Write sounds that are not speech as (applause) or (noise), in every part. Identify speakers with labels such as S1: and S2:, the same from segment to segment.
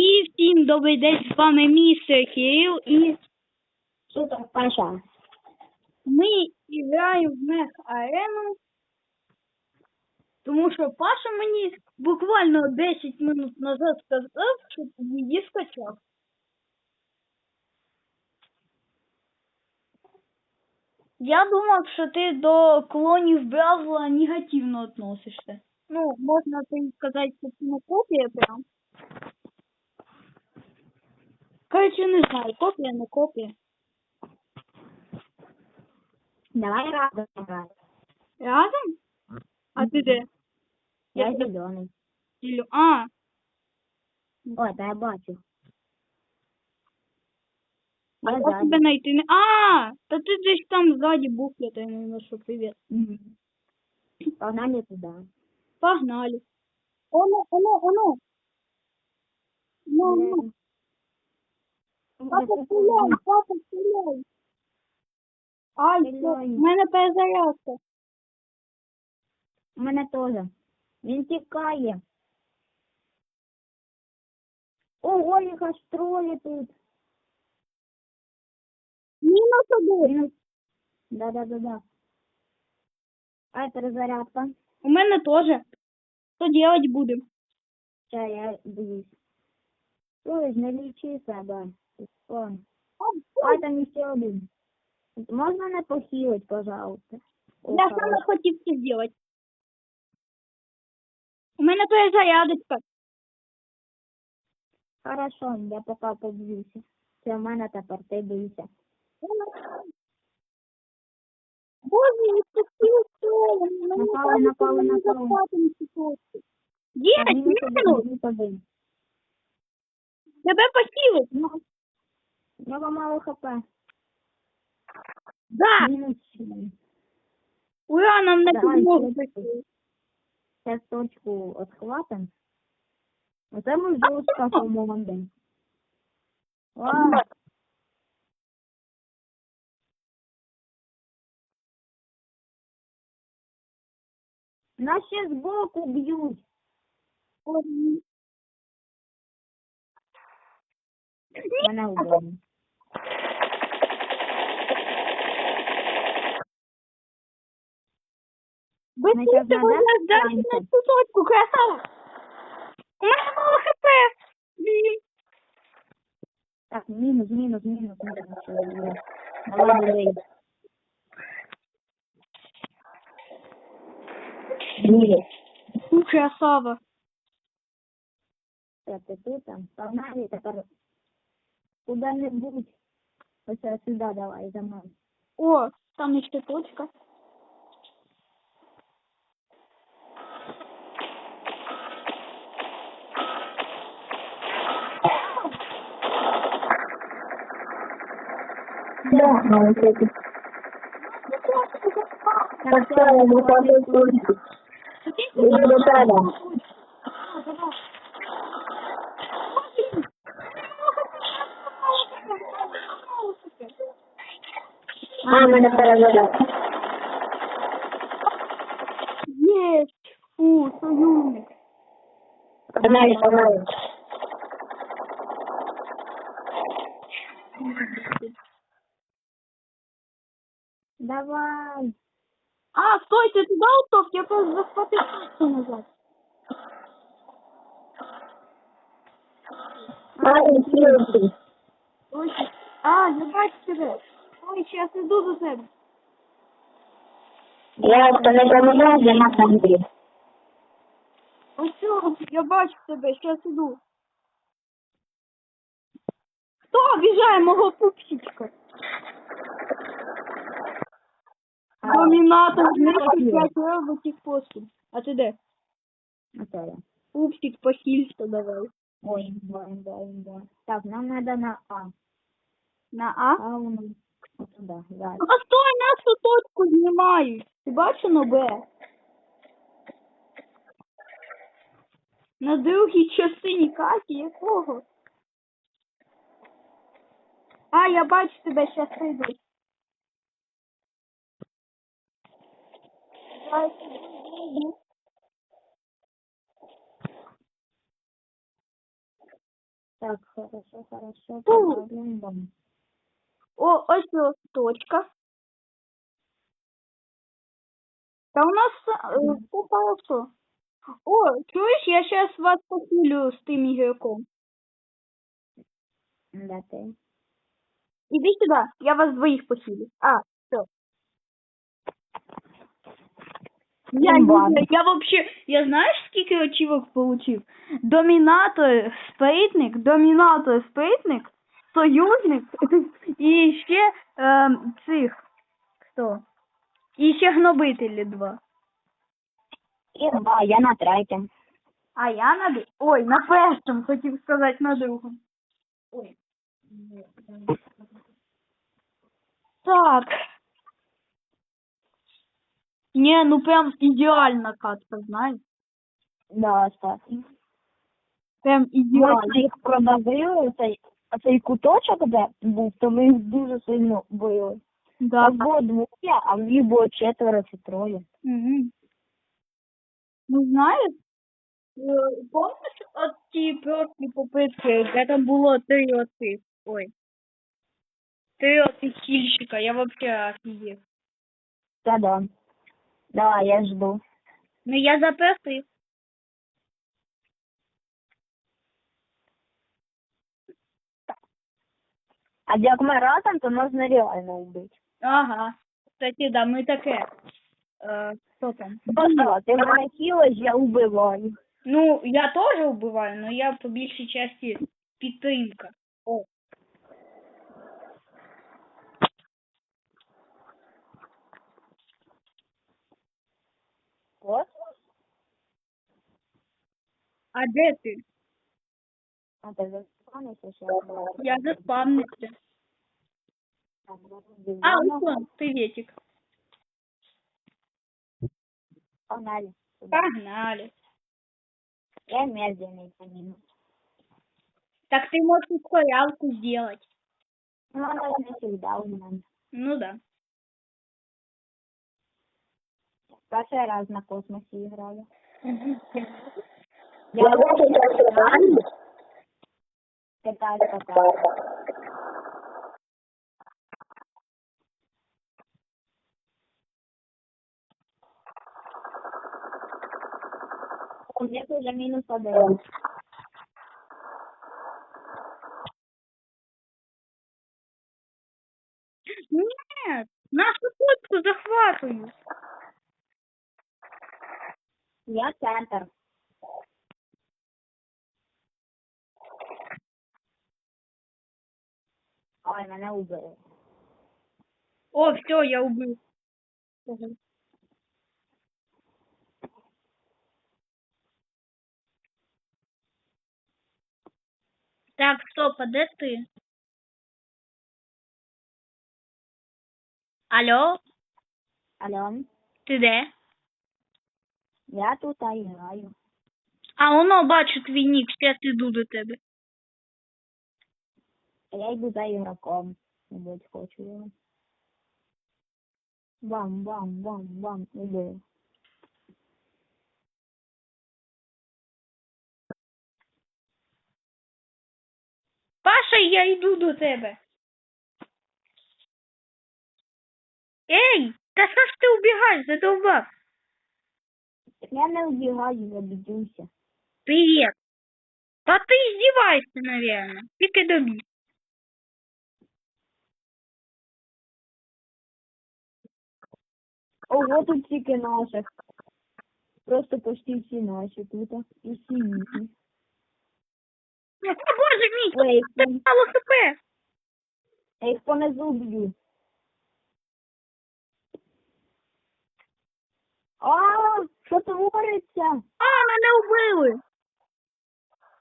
S1: І всім добрий день, з вами містер Кирил і
S2: Супер Паша.
S1: ми граємо в мех арену. Тому що Паша мені буквально 10 минут назад сказав, що її скачав. Я думав, що ти до клонів Бравла негативно относишся. Ну, можна так сказати, що це не копія прям. Короче, не знаю, копія, не копія.
S2: Давай разом грати.
S1: Разом? А ти де?
S2: Я зелений.
S1: Ілю- А,
S2: Ой, та я бачу.
S1: а
S2: Я
S1: як
S2: ззаді.
S1: тебе знайти не. А, та ти десь там ззаді та я не ношу привіт.
S2: Мгм. Погнали туди.
S1: Погнали. Оно, оно, оно. Ну, ну. Папа, стріляй, папа, стріляй. Ай, все,
S2: Стріляй.
S1: в мене перезарядка.
S2: У мене теж. Він тікає. Ого, їх аж троє тут.
S1: Мінус один.
S2: Да-да-да-да. А, перезарядка.
S1: У мене теж. Що делать будемо?
S2: Ща я боюсь. Ой, не лічи себе. Ти? А, там ще один. Можна не похилить, пожалуйста? О,
S1: Я саме хотів це зробити. У мене перезарядочка.
S2: Хорошо, я пока поб'юся. Це в мене тепер ти бійся.
S1: Боже, я хотів це.
S2: Напали, напали, напали.
S1: Є,
S2: мінус один,
S1: мінус.
S2: мінус.
S1: Тебе посіли.
S2: Ну, у нього мало хп.
S1: Да.
S2: Мінус один.
S1: Ура, нам на прийшли.
S2: Зараз точку отхватим. Оце ми вже скафуємо ванден. Нас ще збоку б'ють. Мене вбили.
S1: Ви
S2: Ми
S1: чуєте,
S2: щас
S1: ви
S2: назад
S1: нас дали
S2: станемо.
S1: на цю точку, красава. У мене мало хп.
S2: Так, мінус, мінус, мінус, мінус. Давай, давай. Мінус.
S1: Ну, красава.
S2: Це ти тут там? Погнали тепер куди-небудь. Ось сюди давай, за мною.
S1: О, там ще точка.
S3: Да, ну, кстати. Так, все, мы пошли слушать. И до тебе. А, мене переведуть.
S1: Єсть. Фу, союзник.
S3: Погнали, погнали.
S2: Давай.
S1: А, стойте, ти дав топ? Я просто захватив точку назад. Ой, а, я бачу тебе. Ой, зараз іду до тебе.
S3: Я хто не пам'ятаю, я на камері.
S1: Ось цього, я бачу тебе, зараз іду. Хто обіжає мого пупсичка? Домінатор знищив 5 роботів поспіль. А ти де?
S2: Оце я.
S1: Пупсик похильство давай.
S2: Ой, імба, імба, імба. Так, нам надо на А.
S1: На А?
S2: А у нас от туди, да.
S1: А стой, нас ту точку знімають. Ти бачиш на Б? На другій частині карті якого? А, я бачу тебе, щас прийду.
S2: Так, хорошо, хорошо.
S1: Фу.
S2: Поставлю дом.
S1: О, ось о, точка. Та у нас е, все хорошо. О, чуєш, я зараз вас похилю з тим ігроком.
S2: Да ти.
S1: Іди сюди, я вас двоїх похилю. А, Я, не-
S2: ладно.
S1: я вообще, я знаєш, скільки очівок получив? Домінатор, спритник, домінатор, спритник, союзник і ще е, цих, хто? І ще гнобителі два.
S2: І два, я на третьому.
S1: А я на д- Ой, на першому, хотів сказати на другому. Ой. Так. Не, ну прям ідеальна катка, знаєш?
S2: Да, кстати.
S1: Прям
S2: Ми
S1: ідеальна.
S2: їх продавили, цей, цей куточок, де був, то ми їх дуже сильно били.
S1: Да.
S2: Нас було двоє, а в них було четверо чи троє.
S1: Угу. Ну, знаєш, е, помниш от ті прошлі попитки, де там було три оцих? Ой. Три оцих кільщика, я вообще офігів.
S2: Та да. Давай, я жду.
S1: Ну, я запросив.
S2: А як ми разом, то можна реально вбити.
S1: Ага. Кстати, да, ми таке. Е, хто там?
S2: Просто ти мене хілиш, я вбиваю.
S1: Ну, я теж вбиваю, но я по більшій часті підтримка. О. А де ти?
S2: А ти заспанишся ще?
S1: Я заспавнився. А, Руслан, приветик.
S2: Погнали.
S1: Погнали.
S2: Я медленный по ним.
S1: Так ты можешь ускорялку сделать.
S2: Ну, она не всегда у меня.
S1: Ну да.
S2: Первый раз на космосе играли. (laughs)
S3: Я можу персонально.
S2: Катаюсь пока. У меня уже минус один.
S1: Нет, нашу точку захватывают.
S2: Я центр. Ой, мене убили.
S1: О, все, я убил. Так, стоп, а де ти? Алло,
S2: Алло,
S1: ти де?
S2: я тут а граю.
S1: А воно бачу твій нік, зараз іду до тебе.
S2: А я йду за ігроком. Мабуть, хочу його. Бам, бам, бам, бам, іду.
S1: Паша, я йду до тебе. Ей, та що ж ти убігаєш, задовбав?
S2: Я не убігаю, я бідюся.
S1: Привет. Да ты издеваешься, наверное. Тільки добі.
S2: Ого, тут тільки наших. Просто почти всі наші тут. І всі їхні.
S1: О, боже мій,
S2: Ой, я їх
S1: це
S2: пон-
S1: мало хп.
S2: я їх понизу б'ю. А, що твориться?
S1: А, мене вбили.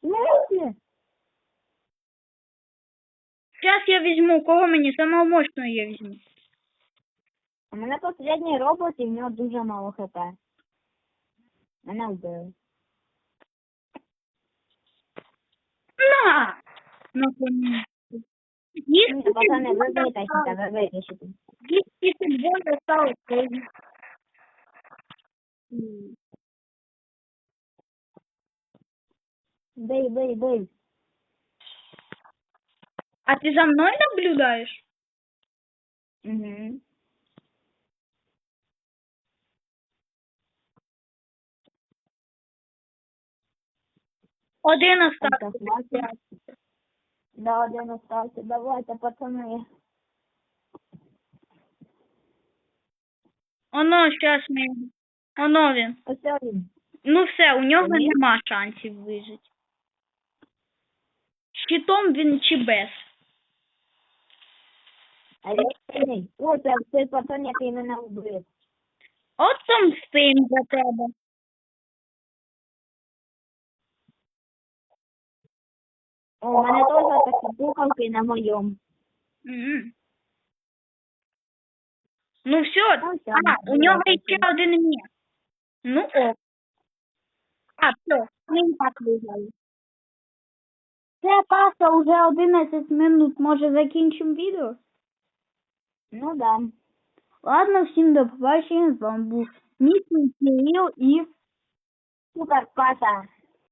S2: Смерті?
S1: Зараз я візьму, кого мені самого мощного я візьму.
S2: У мене останній робот, і в нього дуже мало хп. Мене вбили.
S1: На! Наконец. Їх
S2: Ні, Пацани, ви витащите, ви витащите.
S1: Їх двоє осталось.
S2: Бей, бей, бей.
S1: А ти за мною наблюдаєш?
S2: Угу.
S1: Один остався.
S2: Да, один остався. Давайте, пацани.
S1: Оно, щас ми. Оно він.
S2: Ось він.
S1: Ну все, у нього
S2: Ні.
S1: нема шансів вижити. Щитом він чи без.
S2: А я сильний. Цей пацан, який мене вбив.
S1: От там стим за тебе.
S2: О, мене теж такі пукалки на моєму.
S1: Мгм. Ну все,
S2: Ну, всё,
S1: а, у нього
S2: давайте.
S1: ще один м'яч. Ну ок. А, все, ми і так виграли. Це паса вже 11 минут, може закінчимо відео?
S2: Ну да.
S1: Ладно, всім до побачення, з вами був Міцний Кирил і
S2: Супер, паса.